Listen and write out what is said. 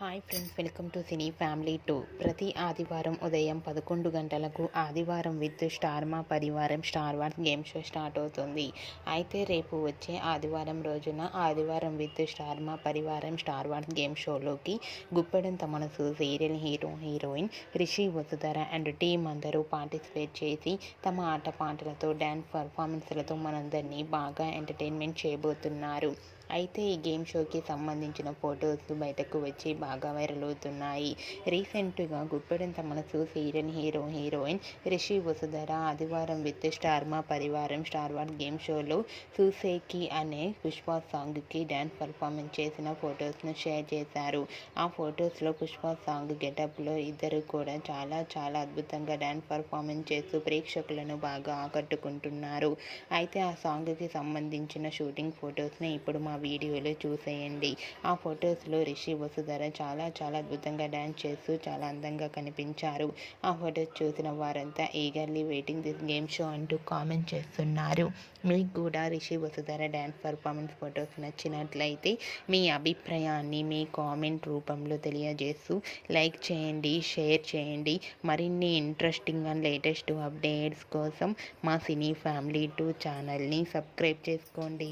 Hi friends welcome to cine family two. ప్రతి ఆదివారం ఉదయం పదకొండు గంటలకు ఆదివారం విత్ స్టార్మా పరివారం star wars game show start అవుతుంది. అయితే రేపు వచ్చే ఆదివారం రోజున ఆదివారం విత్ స్టార్మా పరివారం star wars game షోలోకి Guppedantha Manasu serial hero heroine Rishi Vasudhara and team అందరూ పార్టిసిపేట్ చేసి తమ ఆట పాటలతో డ్యాన్స్ పర్ఫార్మెన్స్లతో మనందరినీ బాగా ఎంటర్టైన్మెంట్ చేయబోతున్నారు. అయితే ఈ గేమ్ షోకి సంబంధించిన ఫొటోస్ బయటకు వచ్చి బాగా వైరల్ అవుతున్నాయి. రీసెంట్గా Guppedantha Manasu serial hero heroine Rishi Vasudhara ఆదివారం విత్ స్టార్ మా పరివారం స్టార్ వార్ గేమ్ షోలో సూసేకి అనే పుష్ప సాంగ్కి డ్యాన్స్ పర్ఫార్మెన్స్ చేసిన ఫొటోస్ను షేర్ చేశారు. ఆ ఫొటోస్లో పుష్ప సాంగ్ గెటప్లో ఇద్దరు కూడా చాలా చాలా అద్భుతంగా డ్యాన్స్ పర్ఫార్మెన్స్ చేస్తూ ప్రేక్షకులను బాగా ఆకట్టుకుంటున్నారు. అయితే ఆ సాంగ్కి సంబంధించిన షూటింగ్ ఫొటోస్ని ఇప్పుడు మా వీడియోలో చూసేయండి. ఆ ఫొటోస్లో రిషి వసుధర చాలా చాలా అద్భుతంగా డ్యాన్స్ చేస్తూ చాలా అందంగా కనిపించారు. ఆ ఫొటోస్ చూసిన వారంతా eagerly waiting this game show అంటూ కామెంట్ చేస్తున్నారు. మీకు కూడా Rishi Vasudhara dance performance photos నచ్చినట్లయితే మీ అభిప్రాయాన్ని మీ కామెంట్ రూపంలో తెలియజేస్తూ లైక్ చేయండి షేర్ చేయండి. మరిన్ని ఇంట్రెస్టింగ్ అండ్ లేటెస్ట్ అప్డేట్స్ కోసం మా సినీ ఫ్యామిలీ టూ ఛానల్ని సబ్స్క్రైబ్ చేసుకోండి.